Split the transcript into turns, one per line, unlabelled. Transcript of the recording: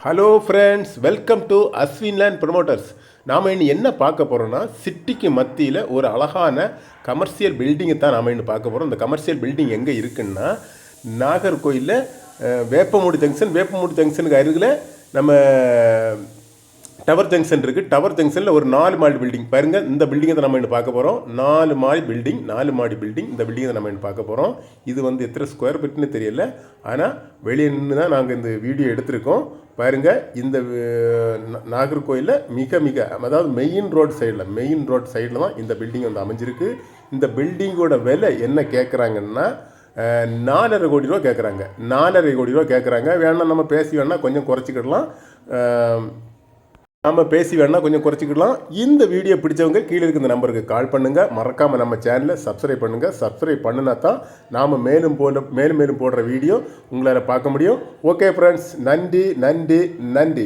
Hello friends welcome to Ashwin land promoters நாம் இன்னும் என்ன பார்க்க போகிறோம்னா சிட்டிக்கு மத்தியில் ஒரு அழகான கமர்ஷியல் பில்டிங்கை தான் நாம் இன்னும் பார்க்க போகிறோம் இந்த கமர்ஷியல் பில்டிங் எங்கே இருக்குன்னா நாகர்கோயிலில் வேப்பமூடி ஜங்ஷன் வேப்பமூடி ஜங்ஷனுக்கு அருகில் நம்ம டவர் ஜங்ஷன் இருக்குது டவர் ஜங்ஷனில் ஒரு நாலு மாடி பில்டிங் பாருங்க இந்த பில்டிங்கை தான் நம்ம இன்னும் பார்க்க போகிறோம் நாலு மாடி பில்டிங் நாலு மாடி பில்டிங் இந்த பில்டிங்கை தான் நம்ம இன்னும் பார்க்க போகிறோம் இது வந்து எத்தனை ஸ்கொயர் ஃபீட்னு தெரியல. ஆனால் வெளியே நின்று தான் நாங்கள் இந்த வீடியோ எடுத்திருக்கோம். பாருங்க இந்த நாகர்கோயிலில் மிக மிக அதாவது மெயின் ரோட் சைடில் மெயின் ரோட் சைடில் தான் இந்த பில்டிங் வந்து அமைஞ்சிருக்கு. இந்த பில்டிங்கோட விலை என்ன கேட்குறாங்கன்னா நாலரை கோடி ரூபா கேட்குறாங்க நாலரை கோடி ரூபா கேட்குறாங்க வேணால் நம்ம பேசி வேணால் கொஞ்சம் குறைச்சிக்கிடலாம். நம்ம பேசி வேணால் கொஞ்சம் குறைச்சிக்கலாம் இந்த வீடியோ பிடிச்சவங்க கீழே இருக்க இந்த நம்பருக்கு கால் பண்ணுங்கள் மறக்காமல் நம்ம சேனலை சப்ஸ்கிரைப் பண்ணுங்கள் சப்ஸ்கிரைப் பண்ணினா தான் நாம் மேலும் போட மேலும் மேலும் போடுற வீடியோ உங்களால் பார்க்க முடியும். ஓகே ஃப்ரெண்ட்ஸ் நன்றி நன்றி நன்றி.